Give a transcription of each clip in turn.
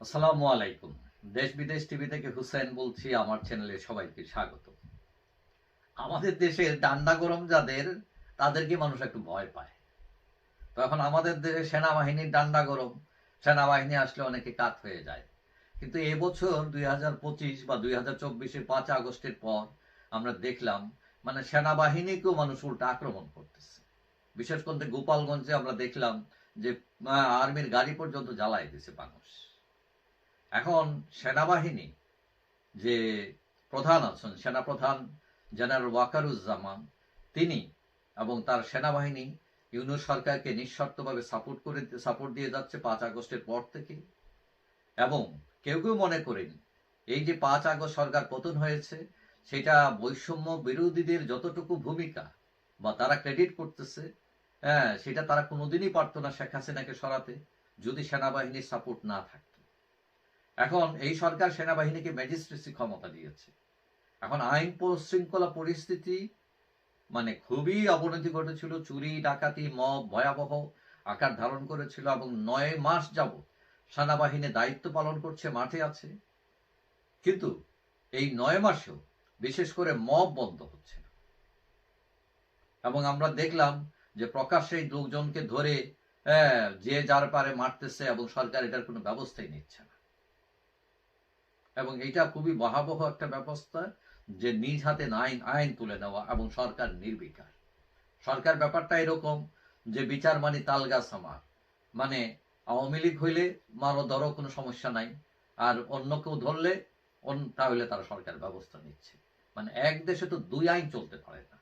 আসসালামু আলাইকুম। দেশ বিদেশ টিভি থেকে হুসেন বলছি, আমার চ্যানেলে সবাইকে স্বাগত। আমাদের দেশে ডান্ডা গরম যাদের তাদেরকে মানুষ একটু ভয় পায়? তো এখন আমাদের দেশে সেনাবাহিনীর ডান্ডা গরম। সেনাবাহিনী আসলে অনেকে কাত হয়ে যায়। কিন্তু এবছর দুই হাজার পঁচিশ বা দুই হাজার চব্বিশের পাঁচ আগস্টের পর আমরা দেখলাম মানে সেনাবাহিনীকেও মানুষ উল্টা আক্রমণ করতেছে। বিশেষ করে গোপালগঞ্জে আমরা দেখলাম যে আর্মির গাড়ি পর্যন্ত জ্বালাই দিছে মানুষ। এখন সেনাবাহিনী যে প্রধান আছেন, সেনাপ্রধান জেনারেল ওয়াকারুজ্জামান, তিনি এবং তার সেনাবাহিনী ইউনুস সরকারকে নিঃশর্তভাবে সাপোর্ট করে সাপোর্ট দিয়ে যাচ্ছে পাঁচ আগস্টের পর থেকে। এবং কেউ কেউ মনে করেন, এই যে পাঁচ আগস্ট সরকার পতন হয়েছে, সেটা বৈষম্য বিরোধীদের যতটুকু ভূমিকা বা তারা ক্রেডিট করতেছে হ্যাঁ সেটা তারা কোনোদিনই পারতো না শেখ হাসিনাকে সরাতে, যদি সেনাবাহিনীর সাপোর্ট না থাকতো এখন এই সরকার সেনাবাহিনীকে ম্যাজিস্ট্রেসি ক্ষমতা দিয়েছে। এখন আইন শৃঙ্খলা পরিস্থিতি মানে খুবই অবনতি ঘটেছিল। চুরি ডাকাতি মব ভয়াবহ আকার ধারণ করেছিল এবং নয় মাস যাবৎ সেনাবাহিনী দায়িত্ব পালন করছে মাঠে আছে। কিন্তু এই নয় মাসেও বিশেষ করে মব বন্ধ হচ্ছে না। এবং আমরা দেখলাম যে প্রকাশ্যে এই লোকজনকে ধরে হ্যাঁ, যে যার পারে মারতেছে এবং সরকার এটার কোনো ব্যবস্থাই নিচ্ছে না। এবং এটা খুবই ভয়াবহ একটা ব্যবস্থা যে নিজ হাতে আইন আইন তুলে নেওয়া এবং সরকার নির্বিকার। সরকার ব্যাপারটা এরকম যে বিচার মানি তালগাছ আমার। মানে আওয়ামী লীগ হইলে মারো ধরো, কোনো সমস্যা নাই। আর অন্য কেউ ধরলে তাহলে তারা সরকার ব্যবস্থা নিচ্ছে। মানে এক দেশে তো দুই আইন চলতে পারে না।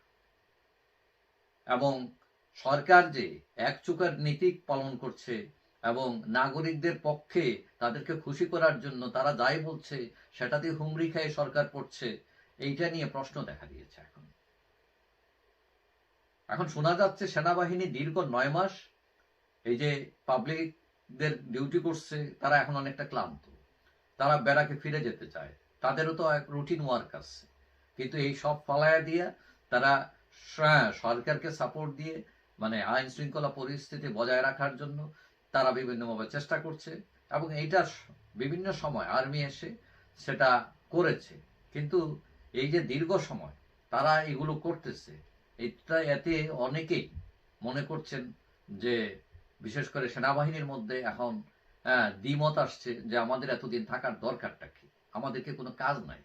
এবং সরকার যে এক চুকার নীতি পালন করছে এবং নাগরিকদের পক্ষে তাদেরকে খুশি করার জন্য তারা যাই বলছে সেটাতে হুমড়ি খেয়ে সরকার পড়ছে, এইটা নিয়ে প্রশ্ন দেখা দিয়েছে এখন। এখন শোনা যাচ্ছে সেনাবাহিনী দীর্ঘ নয় মাস এই যে পাবলিকদের ডিউটি করছে, তারা এখন অনেকটা ক্লান্ত। তারা বেড়াকে ফিরে যেতে চায়। তাদেরও তো এক রুটিন ওয়ার্ক আছে। কিন্তু এই সব ফালায়া দিয়ে তারা সরকারকে সাপোর্ট দিয়ে মানে আইন শৃঙ্খলা পরিস্থিতি বজায় রাখার জন্য তারা বিভিন্নভাবে চেষ্টা করছে এবং এইটা বিভিন্ন সময় আর্মি এসে সেটা করেছে। কিন্তু এই যে দীর্ঘ সময় তারা এগুলো করতেছে এটা এতে অনেকেই মনে করছেন যে, বিশেষ করে সেনাবাহিনীর মধ্যে এখন দ্বিমত আসছে যে আমাদের এতদিন থাকার দরকারটা কি? আমাদেরকে কোনো কাজ নাই।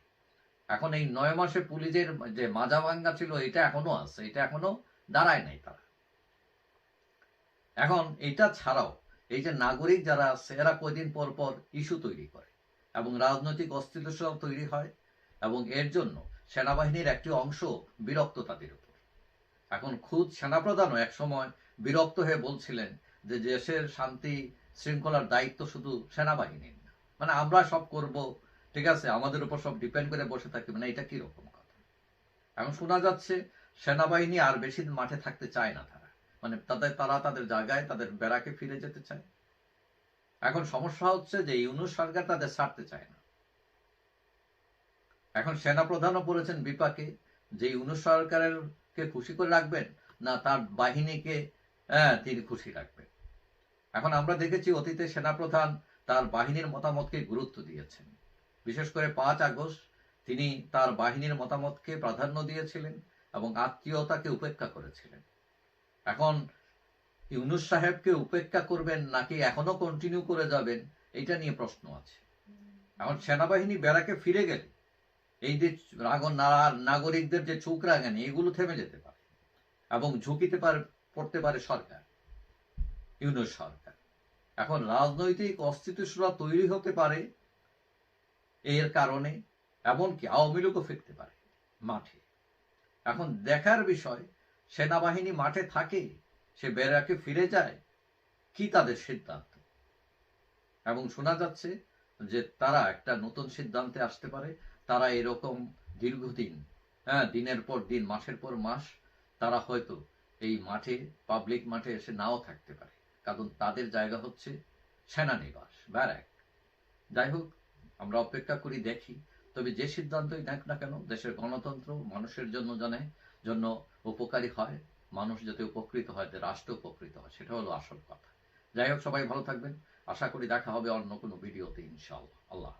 এখন এই নয় মাসে পুলিশের যে মাজা ভাঙ্গা ছিল, এটা এখনও আছে, এটা এখনও দাঁড়ায় নাই তারা। এখন এটা ছাড়াও এই যে নাগরিক যারা আছে এরা কয়দিন পর পর ইস্যু তৈরি করে এবং রাজনৈতিক অস্থিরতা তৈরি হয় এবং এর জন্য সেনাবাহিনীর একটি অংশ বিরক্ত তাদের উপর। এখন খুদ সেনাপ্রধানও এক সময় বিরক্ত হয়ে বলছিলেন যে দেশের শান্তি শৃঙ্খলার দায়িত্ব শুধু সেনাবাহিনীর না। মানে আমরা সব করব, ঠিক আছে, আমাদের উপর সব ডিপেন্ড করে বসে থাকি মানে এটা কি রকম কথা? এখন শোনা যাচ্ছে সেনাবাহিনী আর বেশি মাঠে থাকতে চায় না মানে তাদের তারা তাদের জায়গায় তাদের বেড়াকে ফিরে যেতে চায়। এখন সমস্যা হচ্ছে যে ইউনুস সরকার তাদের ছাড়তে চায় না। এখন সেনাপ্রধানও বলেছেন বিপাকে যে ইউনুস সরকারের কে খুশি করে রাখবেন না তার বাহিনীকে হ্যাঁ, তিনি খুশি রাখবেন। এখন আমরা দেখেছি অতীতে সেনাপ্রধান তার বাহিনীর মতামতকে গুরুত্ব দিয়েছেন। বিশেষ করে পাঁচ আগস্ট তিনি তার বাহিনীর মতামতকে প্রাধান্য দিয়েছিলেন এবং আত্মীয়তাকে উপেক্ষা করেছিলেন। এখন ইউনুস সাহেবকে উপেক্ষা করবেন নাকি এখনও কন্টিনিউ করে যাবেন এটা নিয়ে প্রশ্ন আছে। এখন সেনাবাহিনী বেড়াকে ফিরে গেলে, এই যে নাগরিকদের যে চোখ রাগানি এগুলো থেমে যেতে পারে এবং ঝুঁকিতে পড়তে পারে সরকার, ইউনুস সরকার। এখন রাজনৈতিক অস্থিতিশীলতা তৈরি হতে পারে এর কারণে, এমনকি আওয়ামী লীগও ফিরতে পারে মাঠে। এখন দেখার বিষয় সেনাবাহিনী মাঠে থাকে, সে বেড়াকে ফিরে যায়, কি তাদের সিদ্ধান্ত? এবং শোনা যাচ্ছে যে তারা একটা নতুন সিদ্ধান্তে আসতে পারে, তারা এরকম দীর্ঘদিন হ্যাঁ দিনের পর দিন, মাসের পর মাস, তারা হয়তো এই মাঠে পাবলিক মাঠে এসে নাও থাকতে পারে। কারণ তাদের জায়গা হচ্ছে সেনানিবাস, ব্যারাক। যাই হোক, আমরা অপেক্ষা করি, দেখি। তবে যে সিদ্ধান্তই নেক না কেন, দেশের গণতন্ত্র মানুষের জন্য জানে, জন্য উপকারী হয়, মানুষ যাতে উপকৃত হয় রাষ্ট্র উপকৃত হয়, সেটা হলো আসল কথা। যাই হোক, সবাই ভালো থাকবেন। আশা করি দেখা হবে অন্য কোনো ভিডিওতে ইনশাল্লাহ আল্লাহ।